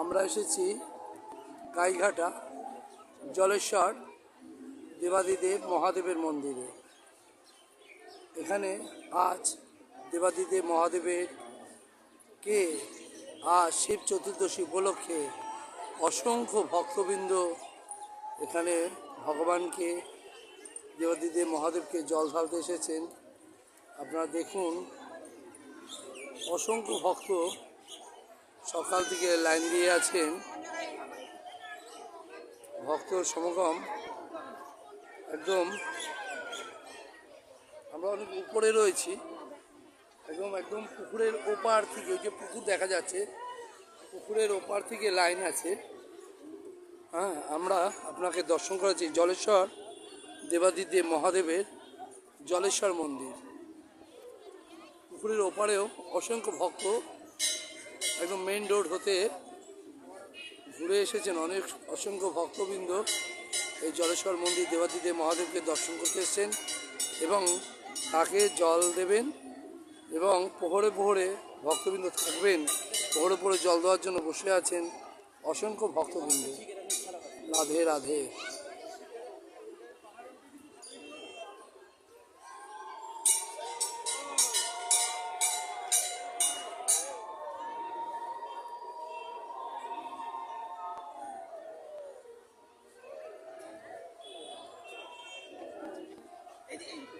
আমরা এসেছি গাইঘাটা জলেশ্বর দেবাদিদেব মহাদেবের মন্দিরে। এখানে আজ দেবাদিদেব মহাদেবের কে আজ শিব চতুর্দশী উপলক্ষে অসংখ্য ভক্তবৃন্দ এখানে ভগবানকে, দেবাদিদেব মহাদেবকে জল ঢালতে এসেছেন। আপনারা দেখুন, অসংখ্য ভক্ত সকাল থেকে লাইন দিয়ে আছেন ভক্ত সমাগম। একদম আমরা অনেক উপরে রয়েছি। একদম একদম পুকুরের ওপার থেকে, ওই যে পুকুর দেখা যাচ্ছে, পুকুরের ওপার থেকে লাইন আছে। হ্যাঁ আমরা আপনাকে দর্শন করেছি জলেশ্বর দেবাদিদেব মহাদেবের জলেশ্বর মন্দির। পুকুরের ওপারেও অসংখ্য ভক্ত একদম মেইন রোড হতে ঘুরে এসেছেন অনেক অসংখ্য ভক্তবৃন্দ। এই জলেশ্বর মন্দির দেবাদিদেব মহাদেবকে দর্শন করতে এসেছেন এবং তাকে জল দেবেন এবং পোহরে পোহরে ভক্তবৃন্দ থাকবেন পোহরে পোহরে জল দেওয়ার জন্য বসে আছেন অসংখ্য ভক্তবৃন্দ। রাধে রাধে। এদিকে